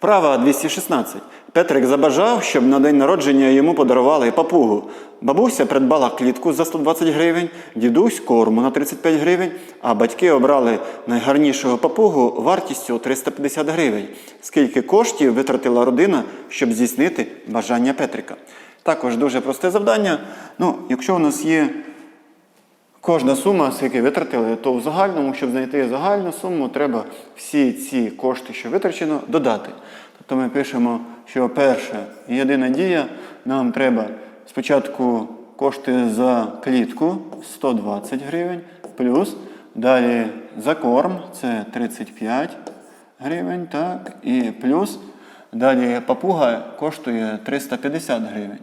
Вправа 216. Петрик забажав, щоб на день народження йому подарували папугу. Бабуся придбала клітку за 120 гривень, дідусь корму на 35 гривень, а батьки обрали найгарнішого папугу вартістю 350 гривень. Скільки коштів витратила родина, щоб здійснити бажання Петрика? Також дуже просте завдання. Ну, якщо у нас є Кожна сума, скільки витратили, то в загальному, щоб знайти загальну суму, треба всі ці кошти, що витрачено, додати. Тобто ми пишемо, що перша єдина дія, нам треба спочатку кошти за клітку 120 гривень, плюс далі за корм це 35 гривень, так, і плюс далі папуга коштує 350 гривень.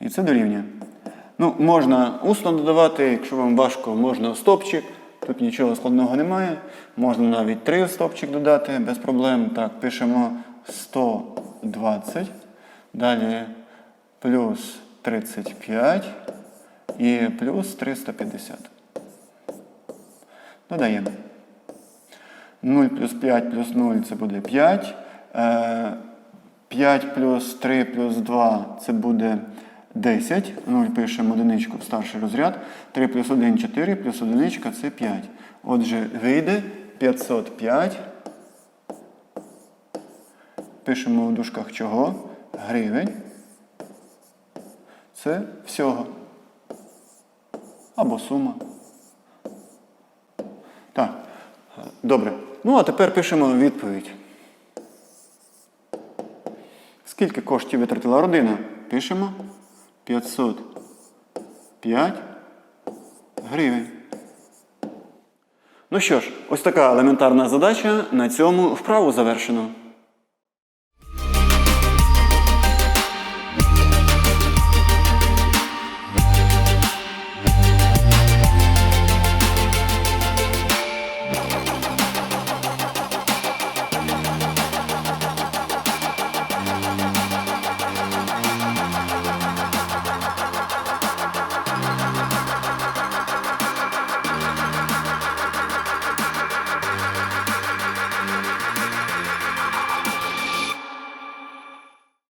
І це дорівнює. Ну, можна усно додавати, якщо вам важко, можна стопчик. Тут нічого складного немає. Можна навіть три стопчик додати без проблем. Так, пишемо 120. Далі плюс 35 і плюс 350. Додаємо. 0 плюс 5 плюс 0 це буде 5. Е, 5 плюс 3 плюс 2 це буде 10. 0 пишемо одиничку в старший розряд. 3 плюс 1 4, плюс одиничка це 5. Отже, вийде 505. Пишемо в дужках чого? Гривень. Це всього. Або сума. Так. Добре. Ну, а тепер пишемо відповідь. Скільки коштів витратила родина? Пишемо 505 гривень. Ну що ж, ось така елементарна задача. На цьому вправу завершено.